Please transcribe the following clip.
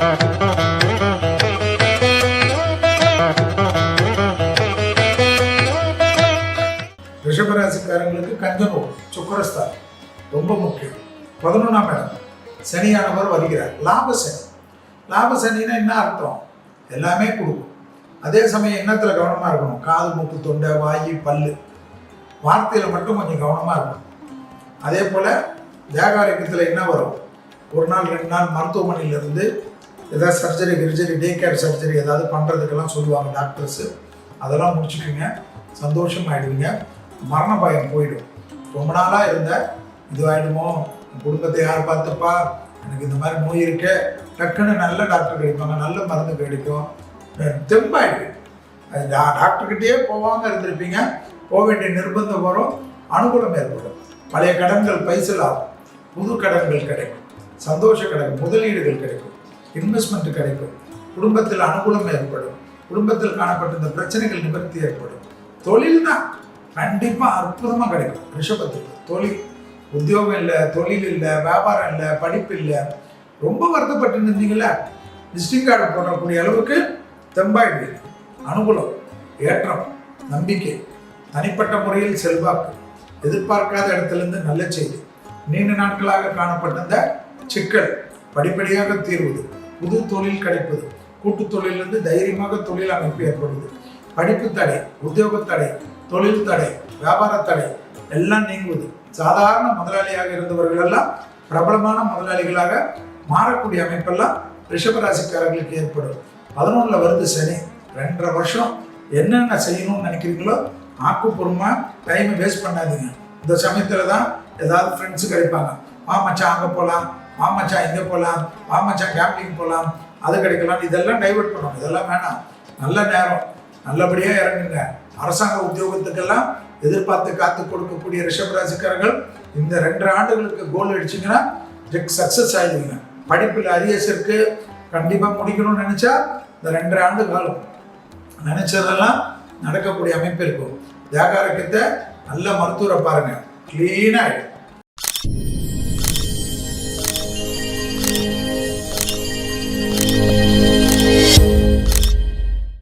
ரிஷபராசிக்காரங்களுக்கு கஞ்சனூர் சுக்கரஸ்தான் ரொம்ப முக்கியம். பதினொன்றாம் இடம் சனியானவர் வருகிறார். லாப சனி. லாப சனின்னா என்ன அர்த்தம்? எல்லாமே கொடுக்கும். அதே சமயம் எண்ணத்தில் கவனமாக இருக்கணும். காது மூக்கு தொண்டை வாய் பல்லு. வார்த்தையில் மட்டும் கொஞ்சம் கவனமாக இருக்கணும். அதே போல் தேகாரோக்கியத்தில் என்ன வரும்? ஒரு நாள் ரெண்டு நாள் மருத்துவமனையிலேருந்து ஏதாவது சர்ஜரி கிர்ஜரி டே கேர் சர்ஜரி ஏதாவது பண்ணுறதுக்கெல்லாம் சொல்லுவாங்க டாக்டர்ஸு அதெல்லாம் முடிச்சுக்குங்க. சந்தோஷமாயிடுவீங்க மரண பயம் போயிடும். ரொம்ப நாளாக இருந்த இதுவாயிடுமோ? குடும்பத்தை யார் பார்த்துப்பா? எனக்கு இந்த மாதிரி நோய் இருக்கு. டக்குன்னு நல்ல டாக்டர் கிடைப்பாங்க. நல்ல மருந்து கிடைக்கும். தெம்பாயிடு அது டாக்டர்கிட்டயே போவாங்க இருந்திருப்பீங்க. போக வேண்டிய நிர்பந்தம் வரும். அனுகூலம் ஏற்படும். பழைய கடன்கள் பைசல் ஆகும். புது கடன்கள் கிடைக்கும். சந்தோஷ கிடைக்கும் முதலீடுகள் கிடைக்கும். இன்வெஸ்ட்மெண்ட் கிடைக்கும். குடும்பத்தில் அனுகூலம் ஏற்படும். குடும்பத்தில் காணப்பட்ட இந்த பிரச்சனைகள் நிவர்த்தி ஏற்படும். தொழில் தான். கண்டிப்பாக அற்புதமாக கிடைக்கும். ரிஷபத்துக்கு தொழில். உத்தியோகம் இல்லை தொழில் இல்லை வியாபாரம் இல்லை படிப்பு இல்லை. ரொம்ப வருத்தப்பட்டு இருந்தீங்களா விசிட்டிங் கார்டு போடக்கூடிய அளவுக்கு தெம்பாயிடுவீங்க அனுகூலம் ஏற்றம் நம்பிக்கை தனிப்பட்ட முறையில் செல்வாக்கு எதிர்பார்க்காத இடத்துலேருந்து நல்ல செய்தி. நீண்ட நாட்களாக காணப்பட்ட இந்த சிக்கல் படிப்படியாக தீர்வது. புது தொழில் கிடைப்பது. கூட்டு தொழிலிருந்து தைரியமாக தொழில் அமைப்பு ஏற்படுது. படிப்பு தடை உத்தியோக தடை தொழில் தடை வியாபார தடை எல்லாம் நீங்குவது. சாதாரண முதலாளியாக இருந்தவர்கள் எல்லாம் பிரபலமான முதலாளிகளாக மாறக்கூடிய அமைப்பெல்லாம் ரிஷபராசிக்காரர்களுக்கு ஏற்படும். பதினொன்றில் வருது சனி. ரெண்டரை வருஷம் என்னென்ன செய்யணும்னு நினைக்கிறீங்களோ ஆக்கப்பூர்வமாக டைமை வேஸ்ட் பண்ணாதீங்க. இந்த சமயத்தில் தான் ஏதாவது ஃப்ரெண்ட்ஸு கிடைப்பாங்க. வா மச்சான் அங்கே போகலாம் வா இங்கே போகலாம் வா கேம்பிங் போகலாம் அது கிடைக்கலாம். இதெல்லாம் டைவர்ட் பண்ணணும். இதெல்லாம் வேணாம். நல்ல நேரம். நல்லபடியாக இறங்குங்க. அரசாங்க உத்தியோகத்துக்கெல்லாம் எதிர்பார்த்து காத்து கொடுக்கக்கூடிய ரிஷபராசிக்காரர்கள் இந்த ரெண்டரை ஆண்டுகளுக்கு கோல் அடிச்சிங்கன்னா சக்ஸஸ் ஆயிடுவீங்க. படிப்பில் அரியஸ் இருக்கு. கண்டிப்பாக முடிக்கணும்னு நினச்சா இந்த ரெண்டரை ஆண்டு காலம் நினச்சதெல்லாம் நடக்கக்கூடிய அமைப்பு இருக்கும். தியாகாரக்கத்தை நல்ல மருத்துவரை பாருங்கள் க்ளீனாக ஆகிடும்